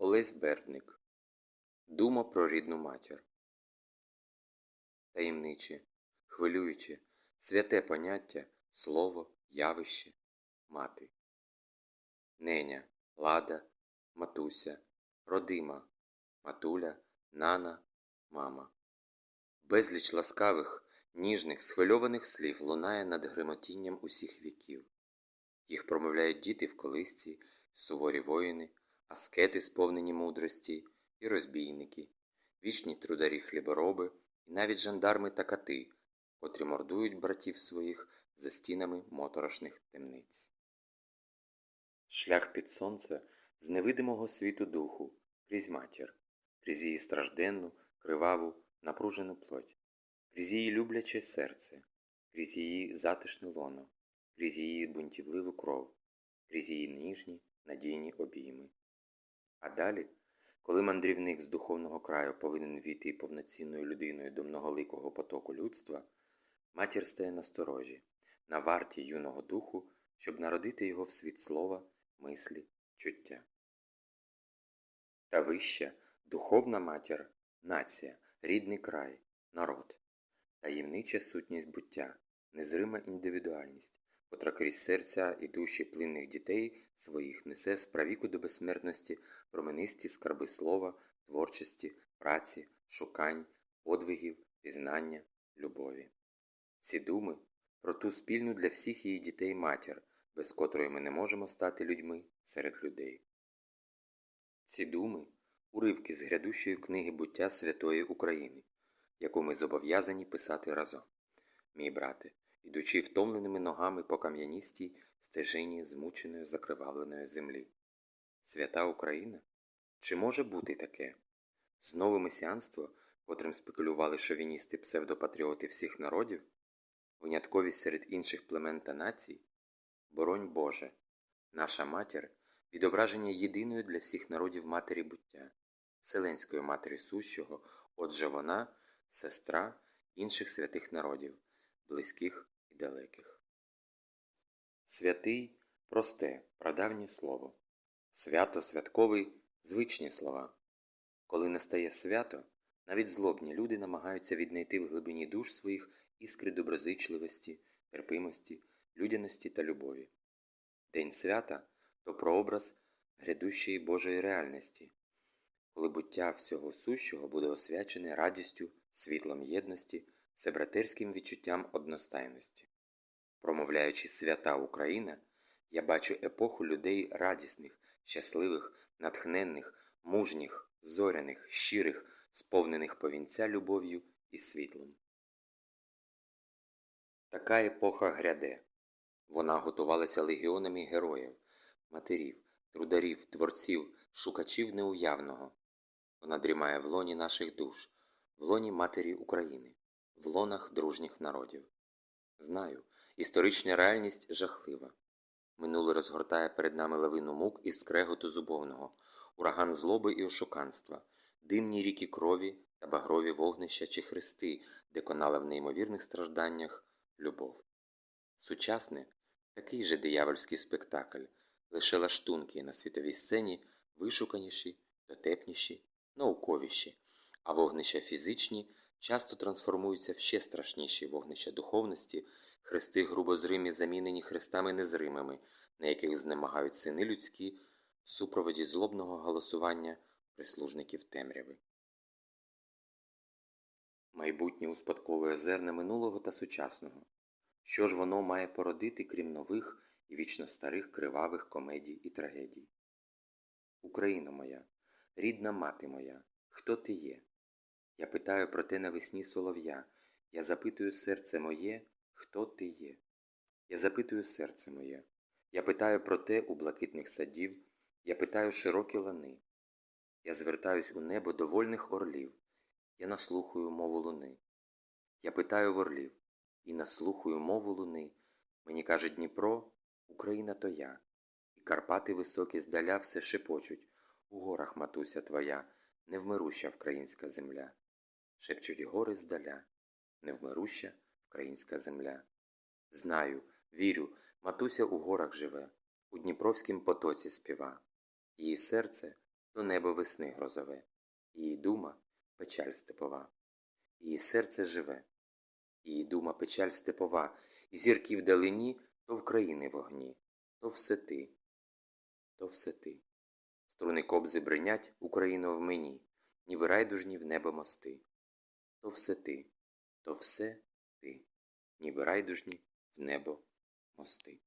Олесь Бердник Дума про рідну матір Таємниче, хвилююче, святе поняття, слово, явище, мати. Неня, лада, матуся, родима, матуля, нана, мама. Безліч ласкавих, ніжних, схвильованих слів лунає над гримотінням усіх віків. Їх промовляють діти в колисці, суворі воїни, аскети, сповнені мудрості, і розбійники, вічні трударі хлібороби, і навіть жандарми та кати, котрі мордують братів своїх за стінами моторошних темниць. Шлях під сонце з невидимого світу духу, крізь матір, крізь її стражденну, криваву, напружену плоть, крізь її любляче серце, крізь її затишне лоно, крізь її бунтівливу кров, крізь її ніжні, надійні обійми. А далі, коли мандрівник з духовного краю повинен війти повноцінною людиною до многоликого потоку людства, матір стає насторожі, на варті юного духу, щоб народити його в світ слова, мислі, чуття. Та вища, духовна матір, нація, рідний край, народ, таємнича сутність буття, незрима індивідуальність, котра крізь серця і душі плинних дітей своїх несе з правіку до безсмертності променисті скарби слова, творчості, праці, шукань, подвигів, пізнання, любові. Ці думи про ту спільну для всіх її дітей матір, без котрої ми не можемо стати людьми серед людей. Ці думи уривки з грядущої книги буття Святої України, яку ми зобов'язані писати разом. Мій брате, ідучи втомленими ногами по кам'яністій стежині змученої закривавленої землі. Свята Україна? Чи може бути таке? Знову месіанство, котрим спекулювали шовіністи псевдопатріоти всіх народів? Винятковість серед інших племен та націй? Боронь Боже, наша матір відображення єдиної для всіх народів матері буття, Вселенської матері сущого, отже вона сестра інших святих народів, близьких і далеких. Святий просте, прадавнє слово, свято святковий звичні слова. Коли настає свято, навіть злобні люди намагаються віднайти в глибині душ своїх іскри доброзичливості, терпимості, людяності та любові. День свята то прообраз грядущої Божої реальності, коли буття всього сущого буде освячене радістю, світлом єдності, всебратерським відчуттям одностайності. Промовляючи свята Україна, я бачу епоху людей радісних, щасливих, натхненних, мужніх, зоряних, щирих, сповнених повінця любов'ю і світлом. Така епоха гряде. Вона готувалася легіонами героїв, матерів, трударів, творців, шукачів неуявного. Вона дрімає в лоні наших душ, в лоні матері України, в лонах дружніх народів. Знаю, історична реальність жахлива. Минуле розгортає перед нами лавину мук і скреготу зубовного, ураган злоби і ошуканства, димні ріки крові та багрові вогнища чи хрести, де конала в неймовірних стражданнях любов. Сучасне такий же диявольський спектакль, лише лаштунки на світовій сцені вишуканіші, дотепніші, науковіші, а вогнища фізичні часто трансформуються в ще страшніші вогнища духовності, хрести грубозримі замінені хрестами незримими, на яких знемагають сини людські в супроводі злобного голосування прислужників темряви. Майбутнє успадковує зерна минулого та сучасного. Що ж воно має породити, крім нових і вічно старих кривавих комедій і трагедій? Україно моя, рідна мати моя, хто ти є? Я питаю про те навесні солов'я, я запитую серце моє, хто ти є? Я запитую серце моє, я питаю про те у блакитних садів, я питаю широкі лани. Я звертаюсь у небо до вольних орлів, я наслухаю мову луни. Я питаю в орлів і наслухаю мову луни. Мені каже Дніпро, Україна то я, і Карпати високі здаля все шепочуть у горах матуся твоя, невмируща українська земля. Шепчуть гори здаля, невмируща українська земля. Знаю, вірю, матуся у горах живе, у Дніпровськім потоці співа. Її серце то небо весни грозове, її дума печаль степова, її серце живе, її дума печаль степова, і зірки вдалині то в країни вогні, то все ти, то все ти. Струни кобзи бринять Україно в мені, ніби райдужні в небо мости. То все ти, то все ти, ніби райдужні в небо мости.